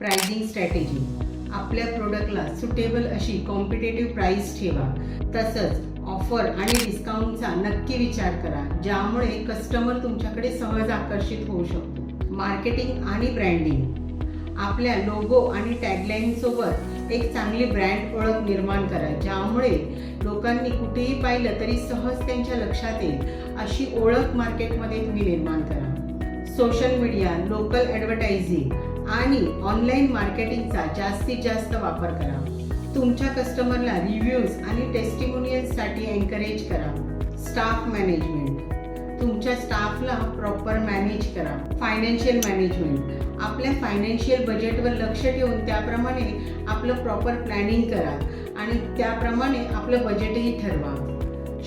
Pricing strategy आपल्या प्रोडक्टला suitable अशी कॉम्पिटेटिव्ह प्राईस ठेवा. तसंच ऑफर आणि डिस्काउंटचा नक्की विचार करा ज्यामुळे कस्टमर तुमच्याकडे सहज आकर्षित होऊ शकतो. मार्केटिंग आणि ब्रँडिंग आपल्या लोगो आणि टॅगलाईनसोबत एक चांगली ब्रँड ओळख निर्माण करा ज्यामुळे लोकांनी कुठेही पाहिलं तरी सहज त्यांच्या लक्षात येईल अशी ओळख मार्केटमध्ये तुम्ही निर्माण करा. सोशल मीडिया लोकल ॲडव्हर्टायझिंग आणि ऑनलाईन मार्केटिंगचा जास्तीत जास्त वापर करा. तुमच्या कस्टमरला रिव्ह्यूज आणि टेस्टिमोनियल्ससाठी एनकरेज करा. स्टाफ मॅनेजमेंट तुमच्या स्टाफला प्रॉपर मॅनेज करा. फायनान्शियल मॅनेजमेंट आपल्या फायनान्शियल बजेटवर लक्ष ठेवून त्याप्रमाणे आपलं प्रॉपर प्लॅनिंग करा आणि त्याप्रमाणे आपलं बजेटही ठरवा.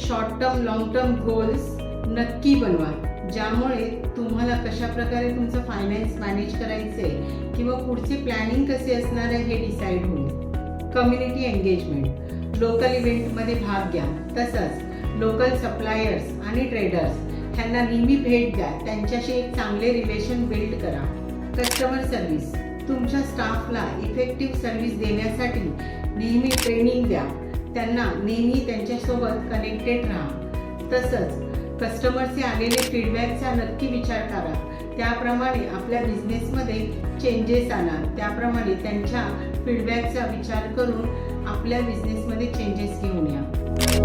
Short term long term goals नक्की बनवा. ज्यामुळे तुम्हाला कशा प्रकारे तुमचं फायनान्स मॅनेज करायचे किंवा पुढचे प्लॅनिंग कसे असणार आहे हे डिसाईड होईल. कम्युनिटी एंगेजमेंट लोकल इव्हेंटमध्ये भाग घ्या. तसंच लोकल सप्लायर्स आणि ट्रेडर्स ह्यांना नेहमी भेट द्या. त्यांच्याशी एक चांगले रिलेशन बिल्ड करा. कस्टमर सर्व्हिस तुमच्या स्टाफला इफेक्टिव्ह सर्व्हिस देण्यासाठी नेहमी ट्रेनिंग द्या. त्यांना नेहमी त्यांच्यासोबत कनेक्टेड राहा. तसंच कस्टमरचे आलेले फीडबॅकचा नक्की विचार करा. त्याप्रमाणे आपल्या बिझनेसमध्ये चेंजेस आणा. त्याप्रमाणे त्यांच्या फीडबॅकचा विचार करून आपल्या बिझनेसमध्ये चेंजेस घेऊन या.